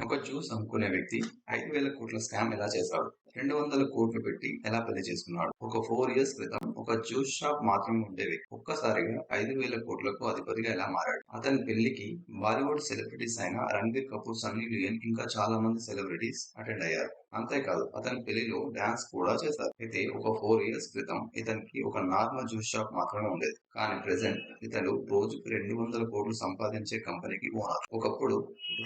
ఒక జ్యూస్ అమ్ముకునే వ్యక్తి ఐదు వేల కోట్ల స్కామ్ ఎలా చేశాడు రెండు వందల కోట్లు పెట్టి ఎలా పెళ్ళి చేసుకున్నాడు? ఒక ఫోర్ ఇయర్స్ క్రితం ఒక జ్యూస్ షాప్ మాత్రమే ఉండేవి ఒక్కసారిగా ఐదు వేల కోట్లకు అధిపతిగా ఎలా మారాడు? అతని పెళ్ళికి బాలీవుడ్ సెలబ్రిటీస్ అయిన రణబీర్ కపూర్ సన్నీ లియోన్ ఇంకా చాలా మంది సెలబ్రిటీస్ అటెండ్ అయ్యారు. అంతేకాదు అతని పెళ్ళిలో డాన్స్ కూడా చేశారు. అయితే ఒక ఫోర్ ఇయర్స్ క్రితం ఇతనికి ఒక నార్మల్ జ్యూస్ షాప్ మాత్రమే ఉండేది. కానీ ప్రెసెంట్ ఇతడు రోజుకు రెండు వందల కోట్లు సంపాదించే కంపెనీకి ఓనర్ ఒకప్పుడు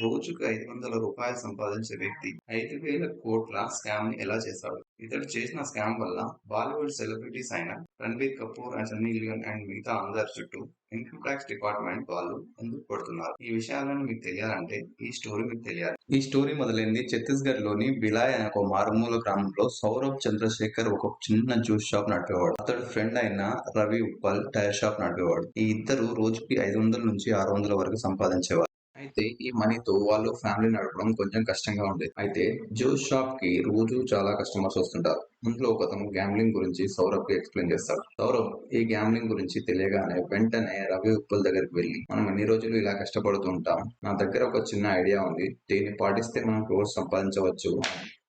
రోజుకు ఐదు వందల రూపాయలు సంపాదించే వ్యక్తి ఐదు వేల కోట్ల స్కామ్ని ఎలా చేశాడు ఇతడు చేసిన స్కామ్ వల్ల బాలీవుడ్ సెలబ్రిటీస్ అయిన Ranbir Kapoor and Sunny Leone and మిగతా అందరి చుట్టూ ఇన్కమ్ ట్యాక్స్ డిపార్ట్మెంట్ వాళ్ళు ఎందుకు పడుతున్నారు ఈ విషయాలను మీకు తెలియాలంటే ఈ స్టోరీ మీకు తెలియాలి. ఈ స్టోరీ మొదలైంది ఛత్తీస్గఢ్లోని బిలాయ్ అనే ఒక మారుమూల గ్రామంలో సౌరభ్ చంద్రశేఖర్ ఒక చిన్న జ్యూస్ షాప్ నడిపేవాడు. అతడు ఫ్రెండ్ అయిన రవి ఉప్పల్ టైర్ షాప్ నడిపేవాడు. ఈ ఇద్దరు రోజుకి ఐదు వందల నుంచి ఆరు వందల వరకు సంపాదించేవారు. అయితే ఈ మనీతో వాళ్ళు ఫ్యామిలీ నడపడం కొంచెం కష్టంగా ఉండేది అయితే జ్యూస్ షాప్కి రోజు చాలా కస్టమర్స్ వస్తుంటారు. ఇంట్లో ఒక అతను గ్యాంబ్లింగ్ గురించి సౌరభ్కి ఎక్స్ప్లెయిన్ చేస్తాడు. సౌరభ్ ఈ గ్యాంబ్లింగ్ గురించి తెలియగానే వెంటనే రవి ఉప్పల్ దగ్గరికి వెళ్ళి మనం ఎన్ని రోజులు ఇలా కష్టపడుతూ ఉంటాం నా దగ్గర ఒక చిన్న ఐడియా ఉంది. దీన్ని పాటిస్తే మనం రోజు సంపాదించవచ్చు.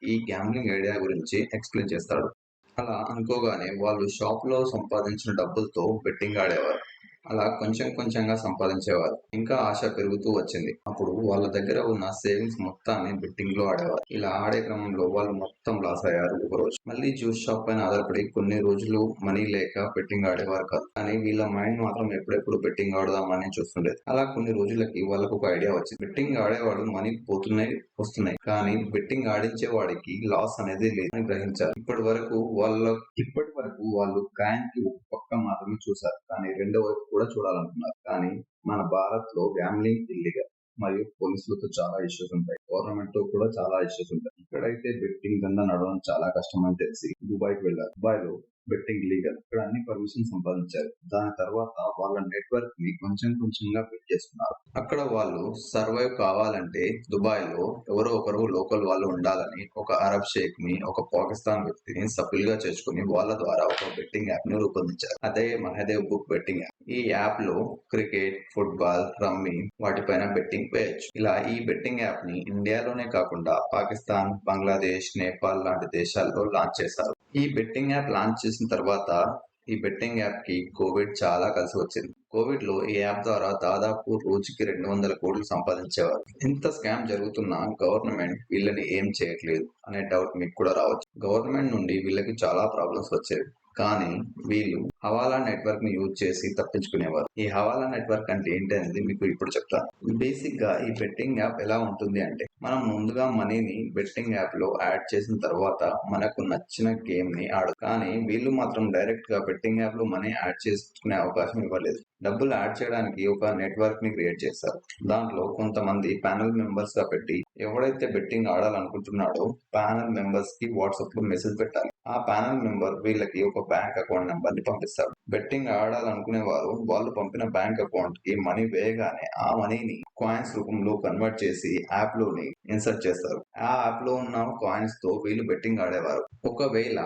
ఈ గ్యాంబ్లింగ్ ఐడియా గురించి ఎక్స్ప్లెయిన్ చేస్తాడు. అలా అనుకోగానే వాళ్ళు షాప్లో సంపాదించిన డబ్బులతో బెట్టింగ్ ఆడేవారు. అలా కొంచెం కొంచెంగా సంపాదించేవారు. ఇంకా ఆశ పెరుగుతూ వచ్చింది. అప్పుడు వాళ్ళ దగ్గర ఉన్న సేవింగ్స్ మొత్తాన్ని బెట్టింగ్లో ఆడేవారు. ఇలా ఆడే క్రమంలో వాళ్ళు మొత్తం లాస్ అయ్యారు ఒక రోజు మళ్ళీ జ్యూస్ షాప్ పైన ఆధారపడి కొన్ని రోజులు మనీ లేక బెట్టింగ్ ఆడేవారు కాదు. కానీ వీళ్ళ మైండ్ మాత్రం ఎప్పుడెప్పుడు బెట్టింగ్ ఆడదామని చూస్తుండేది. అలా కొన్ని రోజులకి వాళ్ళకు ఒక ఐడియా వచ్చింది. బెట్టింగ్ ఆడేవాడు మనీ పోతున్నాయి వస్తున్నాయి. కానీ బెట్టింగ్ ఆడించే వాడికి లాస్ అనేది లేదని గ్రహించారు. ఇప్పటి వరకు వాళ్ళ ఇప్పటి వరకు వాళ్ళు కాయిన్ ఒక పక్క మాత్రమే చూశారు. కానీ రెండో వైపు కూడా చూడాలనుకున్నారు. కానీ మన భారత్లో గ్యామ్లింగ్ ఇల్లీగల్ మరియు పోలీసులతో చాలా ఇష్యూస్ ఉంటాయి. గవర్నమెంట్తో కూడా చాలా ఇష్యూస్ ఉంటాయి. ఇక్కడైతే బెట్టింగ్ దందా నడవడం చాలా కష్టం అని తెలిసి దుబాయ్కి వెళ్ళారు. దుబాయ్లో బెట్టింగ్ లీగల్ ఇక్కడ అన్ని పర్మిషన్ సంపాదించారు. దాని తర్వాత వాళ్ళ నెట్వర్క్ని కొంచెం కొంచెంగా బిల్డ్ చేసుకున్నారు అక్కడ వాళ్ళు సర్వైవ్ కావాలంటే దుబాయ్లో ఎవరో ఒకరు లోకల్ వాళ్ళు ఉండాలని ఒక అరబ్ షేక్ని ఒక పాకిస్తాన్ వ్యక్తిని సభ్యులుగా చేసుకుని వాళ్ళ ద్వారా ఒక బెట్టింగ్ యాప్ని రూపొందించారు. అదే మహదేవ్ బుక్ బెట్టింగ్ యాప్ ఈ యాప్లో క్రికెట్ ఫుట్బాల్ రమ్మీ వాటిపైన బెట్టింగ్ వేయచ్చు. ఇలా ఈ బెట్టింగ్ యాప్ని ఇండియాలోనే కాకుండా పాకిస్తాన్ బంగ్లాదేశ్ నేపాల్ లాంటి దేశాల్లో లాంచ్ చేశారు. ఈ బెట్టింగ్ యాప్ లాంచ్ చేసిన తర్వాత ఈ బెట్టింగ్ యాప్కి కోవిడ్ చాలా కలిసి వచ్చింది. కోవిడ్లో ఈ యాప్ ద్వారా దాదాపు రోజుకి రెండు వందల కోట్లు సంపాదించేవారు. ఇంత స్కామ్ జరుగుతున్నా గవర్నమెంట్ వీళ్ళని ఏం చేయట్లేదు అనే డౌట్ మీకు కూడా రావచ్చు. గవర్నమెంట్ నుండి వీళ్ళకి చాలా ప్రాబ్లమ్స్ వచ్చేవి. కానీ వీళ్ళు హవాలా నెట్వర్క్ని యూజ్ చేసి తప్పించుకునేవారు. ఈ హవాలా నెట్వర్క్ అంటే ఏంటి అనేది మీకు ఇప్పుడు చెప్తాను బేసిక్గా ఈ బెట్టింగ్ యాప్ ఎలా ఉంటుంది అంటే మనం ముందుగా మనీని బెట్టింగ్ యాప్లో యాడ్ చేసిన తర్వాత మనకు నచ్చిన గేమ్ని ఆడు. కానీ వీళ్ళు మాత్రం డైరెక్ట్గా బెట్టింగ్ యాప్లో మనీ యాడ్ చేసుకునే అవకాశం ఇవ్వలేదు. డబ్బులు యాడ్ చేయడానికి ఒక నెట్వర్క్ని క్రియేట్ చేస్తారు దాంట్లో కొంతమంది ప్యానల్ మెంబర్స్గా పెట్టి ఎవడైతే బెట్టింగ్ ఆడాలనుకుంటున్నాడో ప్యానల్ మెంబర్స్కి వాట్సాప్లో మెసేజ్ పెట్టాలి. ఆ ప్యానల్ మెంబర్ వీళ్ళకి ఒక బ్యాంక్ అకౌంట్ నెంబర్ని పంపిస్తారు. బెట్టింగ్ ఆడాలనుకునే వారు వాళ్ళు పంపిన బ్యాంక్ అకౌంట్కి మనీ వేయగానే ఆ మనీని కాయిన్స్ రూపంలో కన్వర్ట్ చేసి యాప్లోని ఇన్సర్ట్ చేస్తారు. ఆ యాప్లో ఉన్న కాయిన్స్తో వీళ్ళు బెట్టింగ్ ఆడేవారు. ఒకవేళ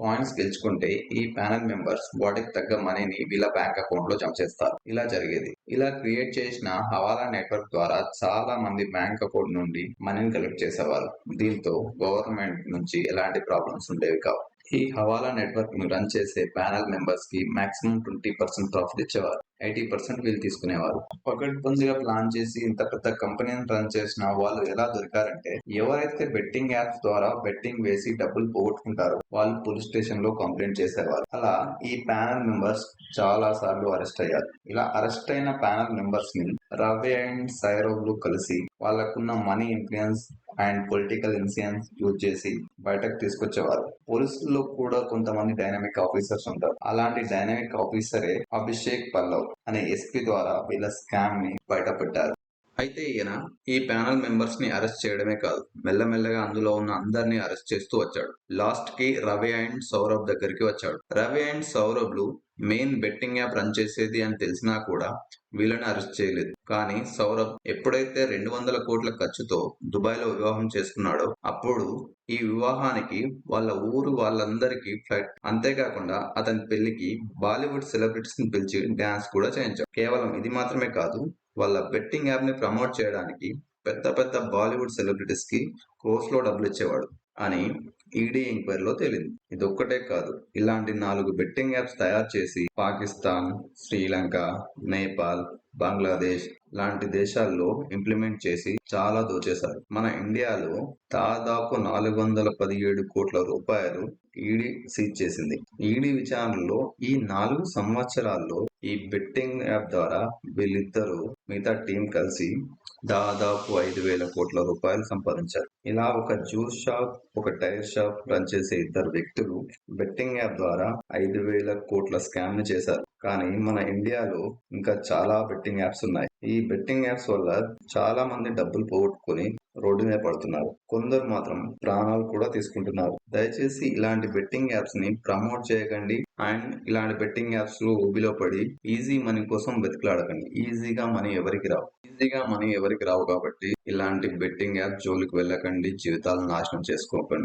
కాయిన్స్ గెలుచుకుంటే ఈ ప్యానల్ మెంబర్స్ వాటికి తగ్గ మనీని వీళ్ళ బ్యాంక్ అకౌంట్లో జమ చేస్తారు. ఇలా జరిగేది. ఇలా క్రియేట్ చేసిన హవాలా నెట్వర్క్ ద్వారా చాలా మంది బ్యాంక్ అకౌంట్ నుండి మనీని కలెక్ట్ చేసేవారు. దీంతో గవర్నమెంట్ నుంచి ఎలాంటి ప్రాబ్లమ్స్ ఉండేవి కావు. ఈ హవాలా నెట్వర్క్ను రన్ చేసే ప్యానల్ మెంబర్స్కి మాక్సిమం ట్వంటీ పర్సెంట్ ప్రాఫిట్ ఇచ్చేవారు. ఎయిటీ పర్సెంట్ వీళ్ళు తీసుకునేవారు. పకడ్బందీగా ప్లాన్ చేసి ఇంత పెద్ద కంపెనీని రన్ చేసిన వాళ్ళు ఎలా దొరికారంటే ఎవరైతే బెట్టింగ్ యాప్స్ ద్వారా బెట్టింగ్ వేసి డబ్బులు పోగొట్టుకుంటారో వాళ్ళు పోలీస్ స్టేషన్లో కంప్లైంట్ చేసేవారు. అలా ఈ ప్యానల్ మెంబర్స్ చాలా సార్లు అరెస్ట్ అయ్యారు. ఇలా అరెస్ట్ అయిన ప్యానల్ మెంబర్స్ని రవి అండ్ సైరవ్లు కలిసి వాళ్ళకున్న money influence and political influence use చేసి బయటకు తీసుకొచ్చేవారు. పోలీసుల్లో కూడా కొంతమంది డైనమిక్ ఆఫీసర్స్ ఉంటారు. అలాంటి డైనమిక్ ఆఫీసరే అభిషేక్ పల్లవ్ అనే ఎస్పీ ద్వారా వీళ్ళ స్కామ్ని బయట పెట్టారు అయితే ఈయన ఈ ప్యానల్ మెంబర్స్ని అరెస్ట్ చేయడమే కాదు మెల్లమెల్లగా అందులో ఉన్న అందరినీ అరెస్ట్ చేస్తూ వచ్చాడు. లాస్ట్కి రవి అండ్ సౌరభ్ దగ్గరికి వచ్చాడు. రవి అండ్ సౌరభ్లు మెయిన్ బెట్టింగ్ యాప్ రన్ చేసేది అని తెలిసినా కూడా వీళ్ళని అరెస్ట్ చేయలేదు. కానీ సౌరభ్ ఎప్పుడైతే రెండు వందల కోట్ల ఖర్చుతో దుబాయ్లో వివాహం చేసుకున్నాడో అప్పుడు ఈ వివాహానికి వాళ్ళ ఊరు వాళ్ళందరికీ ఫ్లైట్. అంతేకాకుండా అతని పెళ్ళికి బాలీవుడ్ సెలబ్రిటీస్ని పిలిచి డాన్స్ కూడా చేయించాడు. కేవలం ఇది మాత్రమే కాదు వాళ్ళ బెట్టింగ్ యాప్ని ప్రమోట్ చేయడానికి పెద్ద పెద్ద బాలీవుడ్ సెలబ్రిటీస్కి కోర్స్లో డబ్బులు ఇచ్చేవాడు అని ఈడీ ఎంక్వైరీలో తేలింది. ఇది ఒక్కటే కాదు ఇలాంటి నాలుగు బెట్టింగ్ యాప్స్ తయారు చేసి పాకిస్తాన్ శ్రీలంక నేపాల్ బంగ్లాదేశ్ లాంటి దేశాల్లో ఇంప్లిమెంట్ చేసి చాలా దోచేశారు. మన ఇండియాలో దాదాపు నాలుగు వందల పదిహేడు కోట్ల రూపాయలు ఈడీ సీజ్ చేసింది. ఈడీ విచారణలో ఈ నాలుగు సంవత్సరాల్లో ఈ బెట్టింగ్ యాప్ ద్వారా వీళ్ళిద్దరూ మిగతా టీం కలిసి దాదాపు ఐదు వేల కోట్ల రూపాయలు సంపాదించారు. ఇలా ఒక జ్యూస్ షాప్ ఒక టైర్ షాప్ రన్ చేసే ఇద్దరు వ్యక్తులు బెట్టింగ్ యాప్ ద్వారా ఐదు వేల కోట్ల స్కామ్ చేశారు. కానీ మన ఇండియాలో ఇంకా చాలా బెట్టింగ్ యాప్స్ ఉన్నాయి. ఈ బెట్టింగ్ యాప్స్ వల్ల చాలా మంది డబ్బులు పోగొట్టుకుని రోడ్డు మీద పడుతున్నారు. కొందరు మాత్రం ప్రాణాలు కూడా తీసుకుంటున్నారు. దయచేసి ఇలాంటి బెట్టింగ్ యాప్స్ని ప్రమోట్ చేయకండి అండ్ ఇలాంటి బెట్టింగ్ యాప్స్లో ఊబిలో పడి ఈజీ మనీ కోసం వెతుకులాడకండి. ఈజీగా మనీ ఎవరికి రావు? ఈజీగా మనీ ఎవరికి రావు కాబట్టి ఇలాంటి బెట్టింగ్ యాప్ జోలికి వెళ్ళకండి. జీవితాలను నాశనం చేసుకోకండి.